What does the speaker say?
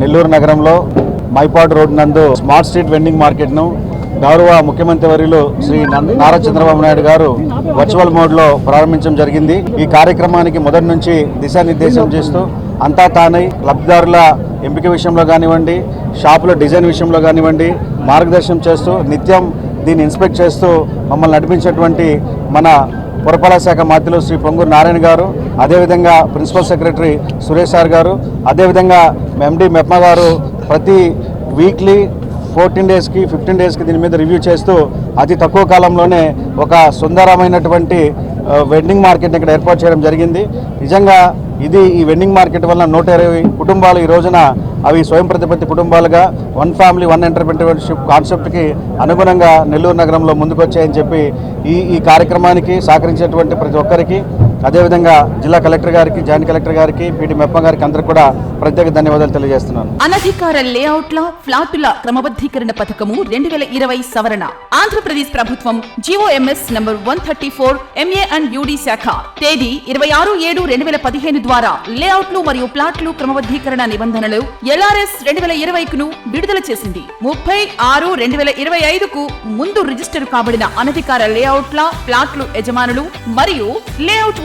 నెల్లూరు నగరంలో మైపాడు రోడ్ నందు smart street vending మార్కెట్ను గౌరవ ముఖ్యమంత్రి వర్యులు శ్రీ నారా చంద్రబాబు నాయుడు గారు వర్చువల్ మోడ్లో ప్రారంభించడం జరిగింది. ఈ కార్యక్రమానికి మొదటి నుంచి దిశానిర్దేశం చేస్తూ అంతా తానై లబ్ధిదారుల ఎంపిక విషయంలో కానివ్వండి షాపుల డిజైన్ విషయంలో కానివ్వండి మార్గదర్శనం చేస్తూ నిత్యం దీన్ని ఇన్స్పెక్ట్ చేస్తూ మమ్మల్ని నడిపించేటువంటి మన పురపాలక శాఖ మంత్రులు శ్రీ పొంగూరు నారాయణ గారు అదేవిధంగా ప్రిన్సిపల్ సెక్రటరీ సురేష్ సార్ గారు అదేవిధంగా ఎండి మెప్మా గారు ప్రతి వీక్లీ ఫోర్టీన్ డేస్కి ఫిఫ్టీన్ డేస్కి దీని మీద రివ్యూ చేస్తూ అతి తక్కువ కాలంలోనే ఒక సుందరమైనటువంటి వెండింగ్ మార్కెట్ని ఇక్కడ ఏర్పాటు చేయడం జరిగింది. నిజంగా ఇది ఈ వెండింగ్ మార్కెట్ వల్ల నూట ఇరవై కుటుంబాలు ఈ రోజున అవి స్వయం ప్రతిపత్తి కుటుంబాలుగా వన్ ఫ్యామిలీ వన్ ఎంటర్ప్రినర్షిప్ కాన్సెప్ట్కి అనుగుణంగా నెల్లూరు నగరంలో ముందుకొచ్చాయని చెప్పి ఈ ఈ కార్యక్రమానికి సహకరించేటువంటి ప్రతి ఒక్కరికి అదేవిధంగా జిల్లా కలెక్టర్ గారికి జాయింట్ కలెక్టర్ గారికి పీటీ మెప్ప గారికి అందరికీ కూడా ప్రత్యేక ధన్యవాదాలు తెలియజేస్తున్నాను. అనధికార లేఅవుట్ల ఫ్లాటుల క్రమబద్ధీకరణ పథకము రెండు వేల ఇరవై సవరణ. ఆంధ్రప్రదేశ్ ప్రభుత్వం GO Ms number one thirty four MA and UD శాఖ. తేదీ ఇరవై ఆరు ఏడు రెండు వేల పదిహేను ద్వారా లేఅవుట్లు మరియు ప్లాట్లు క్రమబద్ధీకరణ నిబంధనలు ఎల్ఆర్ఎస్ రెండు వేల ఇరవైకును విడుదల చేసింది. ముప్పై ఆరు రెండు వేల ఇరవై ఐదుకు ముందు రిజిస్టర్ కాబడిన అనధికార లేఅవుట్ల ప్లాట్లు యజమానులు మరియు లేఅవుట్